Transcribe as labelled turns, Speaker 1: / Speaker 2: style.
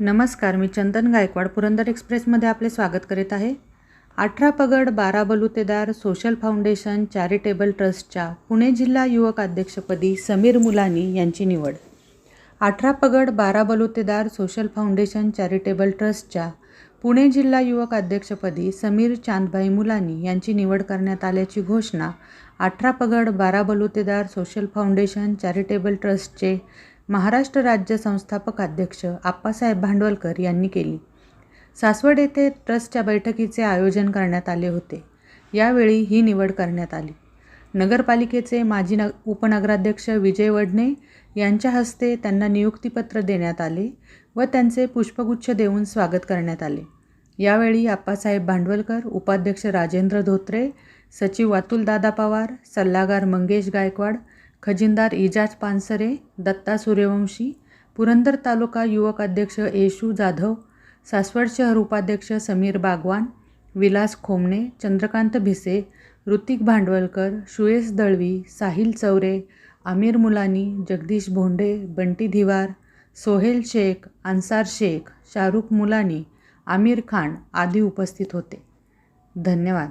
Speaker 1: नमस्कार मी चंदन गायकवाड पुरंदर एक्सप्रेसमध्ये आपले स्वागत करीत आहे. अठरा पगड बारा बलुतेदार सोशल फाउंडेशन चॅरिटेबल ट्रस्टच्या पुणे जिल्हा युवक अध्यक्षपदी समीर मुलानी यांची निवड. अठरा पगड बारा बलुतेदार सोशल फाउंडेशन चॅरिटेबल ट्रस्टच्या पुणे जिल्हा युवक अध्यक्षपदी समीर चांदभाई मुलानी यांची निवड करण्यात आल्याची घोषणा अठरा पगड बारा बलुतेदार सोशल फाउंडेशन चॅरिटेबल ट्रस्टचे महाराष्ट्र राज्य संस्थापक अध्यक्ष आप्पासाहेब भांडवलकर यांनी केली. सासवड येथे ट्रस्टच्या बैठकीचे आयोजन करण्यात आले होते. यावेळी ही निवड करण्यात आली. नगरपालिकेचे माजी न उपनगराध्यक्ष विजय वडणे यांच्या हस्ते त्यांना नियुक्तीपत्र देण्यात आले व त्यांचे पुष्पगुच्छ देऊन स्वागत करण्यात आले. यावेळी आप्पासाहेब भांडवलकर उपाध्यक्ष राजेंद्र धोत्रे सचिव अतुलदादा पवार सल्लागार मंगेश गायकवाड खजिनदार इजाज पानसरे दत्ता सूर्यवंशी पुरंदर तालुका युवक अध्यक्ष येशू जाधव सासवड शहर उपाध्यक्ष समीर बागवान विलास खोमणे चंद्रकांत भिसे ऋतिक भांडवलकर सुयेश दळवी साहिल चौरे आमिर मुलानी जगदीश भोंडे बंटी धिवार सोहेल शेख अन्सार शेख शाहरुख मुलानी आमिर खान आदी उपस्थित होते. धन्यवाद.